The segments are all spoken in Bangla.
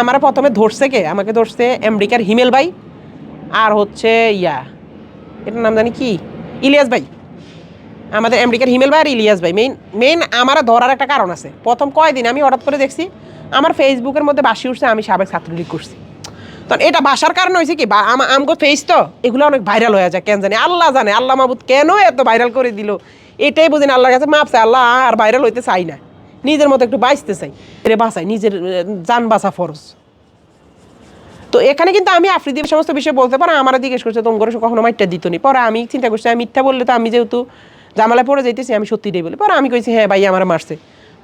আমার প্রথমে ধরছে কে? আমাকে ধরছে আমেরিকার হিমেল ভাই আর হচ্ছে ইয়া, এটার নাম জানি কি? ইলিয়াস ভাই। আমাদের আমেরিকার হিমেল ভাই আর ইলিয়াস ভাই। মেইন মেইন আমার ধরার একটা কারণ আছে। প্রথম কয়দিন আমি হঠাৎ করে দেখছি আমার ফেসবুকের মধ্যে বাসি উঠছে, আমি সাবেক ছাত্রলীগ করছি। তখন এটা বাসার কারণ হয়েছে কি? আমগো ফেস তো, এগুলো অনেক ভাইরাল হয়ে যায়, কেন জানি? আল্লাহ জানে, আল্লাহ মাহবুদ কেন এত ভাইরাল করে দিল? এটাই বুঝিনি আল্লাহর কাছে মাপছে আল্লাহ আর ভাইরাল হইতে চাই না। নিজের মতো একটু বাঁচতে চাই এরে বাঁচাই, নিজের যান বাঁচা ফরজ। তো এখানে কিন্তু আমি আফ্রিদি সমস্ত বিষয় বলতে পারো আমার জিজ্ঞেস করছে তোম করে কখনো মাইটটা দিত নি? পরে আমি চিন্তা করছি, আমি মিথ্যা বললে তো আমি যেহেতু জামালায় পড়ে যাইতেছি, আমি সত্যিটাই বলি। পরে আমি কইছি হ্যাঁ ভাইয়া আমার মারছে।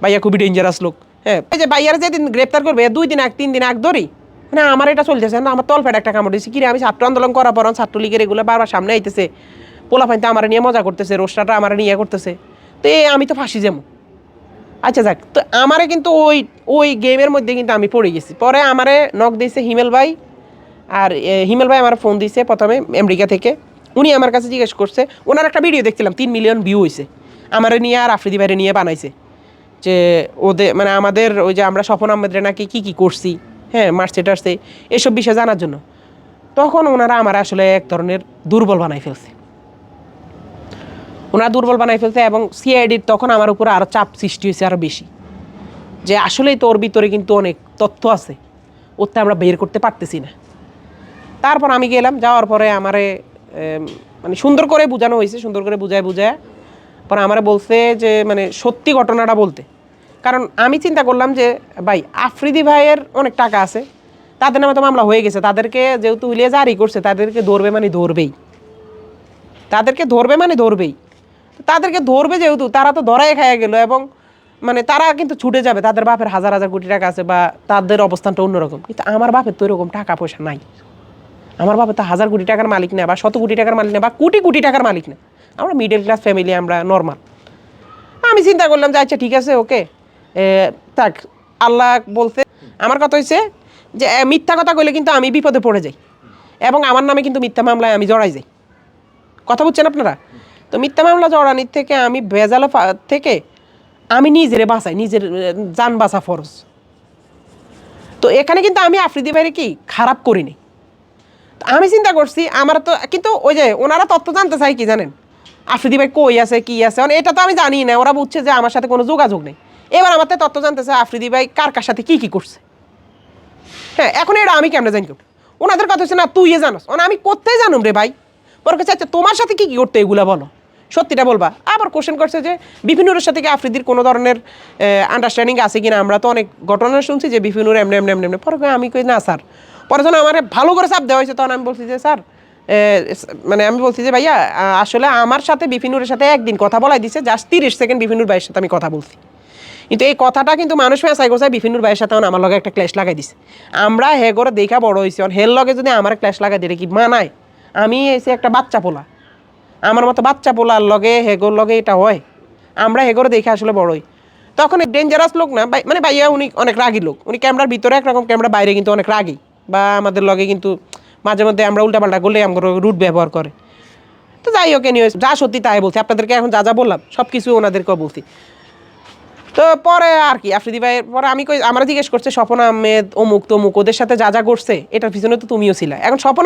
ভাইয়া খুবই ডেঞ্জারাস লোক। হ্যাঁ যে ভাইয়ার যেদিন গ্রেপ্তার করবে দুই দিন এক তিন দিন এক ধরি না আমার এটা চলতেছে না, আমার তলপেট একটা কামড় দিয়েছি কিরে, আমি ছাত্র আন্দোলন করার পর ছাত্রলীগের এগুলো বারবার সামনে আইতেছে পোলা ফাইনতে আমার নিয়ে মজা করতেছে রোস্টারটা আমার নিয়ে করতেছে। তো এ, আমি তো ফাঁসি যাব। আচ্ছা যাক, তো আমারে কিন্তু ওই ওই গেমের মধ্যে কিন্তু আমি পড়ে গেছি। পরে আমারে নক দিয়েছে হিমেল ভাই, আর হিমেল ভাই আমার ফোন দিয়েছে প্রথমে আমেরিকা থেকে। উনি আমার কাছে জিজ্ঞেস করছে, ওনার একটা ভিডিও দেখছিলাম, তিন মিলিয়ন ভিউ হয়েছে আমারে নিয়ে আর আফ্রিদি ভাইরে নিয়ে বানাইছে। যে ওদের মানে আমাদের ওই যে আমরা স্বপন আহমেদরে নাকি কী কী করছি হ্যাঁ মার্চে টার্সে এসব বিষয়ে জানার জন্য। তখন ওনারা আমার আসলে এক ধরনের দুর্বল বানাই ফেলছে। ওনারা দুর্বল বানাই ফেলছে এবং সিআইডির তখন আমার উপরে আরও চাপ সৃষ্টি হয়েছে আরও বেশি। যে আসলেই তোর ভিতরে কিন্তু অনেক তথ্য আছে ওতে আমরা বের করতে পারতেছি না। তারপর আমি গেলাম, যাওয়ার পরে আমারে মানে সুন্দর করে বোঝানো হয়েছে, সুন্দর করে বুঝায় বুঝায়। পরে আমারে বলছে যে মানে সত্যি ঘটনাটা বলতে। কারণ আমি চিন্তা করলাম যে, ভাই, আফ্রিদি ভাইয়ের অনেক টাকা আছে, তাদের নামে তো মামলা হয়ে গেছে। তাদেরকে যেহেতু হুলিয়ে জারি করছে, তাদেরকে ধরবে মানে ধরবেই। তাদেরকে ধরবে মানে ধরবেই। তো তাদেরকে ধরবে যেহেতু, তারা তো ধরাই খাইয়া গেল এবং মানে তারা কিন্তু ছুটে যাবে, তাদের বাপের হাজার হাজার কোটি টাকা আছে বা তাদের অবস্থানটা অন্যরকম। কিন্তু আমার বাপের তো এরকম টাকা পয়সা নাই। আমার বাবা তো হাজার কোটি টাকার মালিক না, বা শত কোটি টাকার মালিক না, বা কোটি কোটি টাকার মালিক না। আমরা মিডল ক্লাস ফ্যামিলি আমরা নর্মাল আমি চিন্তা করলাম যে আচ্ছা ঠিক আছে ওকে থাক, আল্লাহ বলতে আমার কথা হয়েছে যে মিথ্যা কথা কইলে কিন্তু আমি বিপদে পড়ে যাই এবং আমার নামে কিন্তু মিথ্যা মামলায় আমি জড়াই যাই। কথা বুঝছেন আপনারা? তো মিথ্যা মামলা জড়ানির থেকে আমি ভেজালো থেকে আমি নিজেরে বাঁচাই, নিজের যান বাঁচা ফরজ। তো এখানে কিন্তু আমি আফ্রিদি ভাইরে কি খারাপ করিনি। আমি চিন্তা করছি, আমার তো, কিন্তু ওই যে ওনারা তথ্য জানতে চাই কি জানেন? আফ্রিদি ভাই কই আছে, কি আছে? মানে এটা তো আমি জানি না, ওরা বুঝছে যে আমার সাথে কোনো যোগাযোগ নেই। এবার আমার তো তথ্য জানতে চাই আফ্রিদি ভাই কার কার সাথে কি কি করছে। হ্যাঁ এখন এটা আমি কেমনে জানি ওনাদের কথা হচ্ছে, না তুই এ জানোস। মানে আমি কোথায় জানুম রে ভাই? ওর কাছে আচ্ছা তোমার সাথে কি কি করতে এগুলা বলো? সত্যিটা বলবা। আবার কোশ্চেন করছে যে বিপিনুরের সাথে কি আফ্রিদির কোনো ধরনের আন্ডারস্ট্যান্ডিং আছে কিনা? আমরা তো অনেক ঘটনা শুনছি যে বিপিনুর এমনি এমনি এমনি এমনি। পরে আমি কই, না, স্যার। পরে যখন আমার ভালো করে চাপ দেওয়া হয়েছে, তখন আমি বলছি যে, স্যার মানে আমি বলছি যে, ভাইয়া আসলে আমার সাথে বিপিনুরের সাথে একদিন কথা বলাই দিছে, জাস্ট তিরিশ সেকেন্ড বিপিনুর ভাইয়ের সাথে আমি কথা বলছি। কিন্তু এই কথাটা কিন্তু মানুষ মেসাই গোসাই বিপিনুর ভাইয়ের সাথে আমার লগে একটা ক্ল্যাশ লাগাই দিছে। আমরা হে করে দেখা বড় হয়েছি হের লগে যদি আমার ক্ল্যাশ লাগাই দিলে কি মানায়? আমি এসে একটা বাচ্চা পোলা। আমার মতো বাচ্চা পোলার লগে, হেগোর লগে এটা হয়। আমরা হেগোর দেখে আসলে বড়ই। তখন ডেঞ্জারাস লোক না মানে ভাইয়া উনি অনেক রাগী লোক। উনি ক্যামেরার ভিতরে একরকম ক্যামেরা, বাইরে কিন্তু অনেক রাগী। বা আমাদের লগে কিন্তু মাঝে মধ্যে আমরা উল্টাপাল্টা করলে আমার রুট ব্যবহার করে। তো যাই হোক নিয়ে যা সত্যি তাই বলছি। আপনাদেরকে এখন যা যা বললাম সব কিছু ওনাদেরকেও বলছি। তো পরে আর কি, আফ্রিদি ভাই পরে আমি কই আমরা জিজ্ঞেস করছে স্বপন আহমেদ অমুক তমুক ওদের সাথে যা যা করছে এটার পিছনে তো তুমিও ছিলা। এখন স্বপন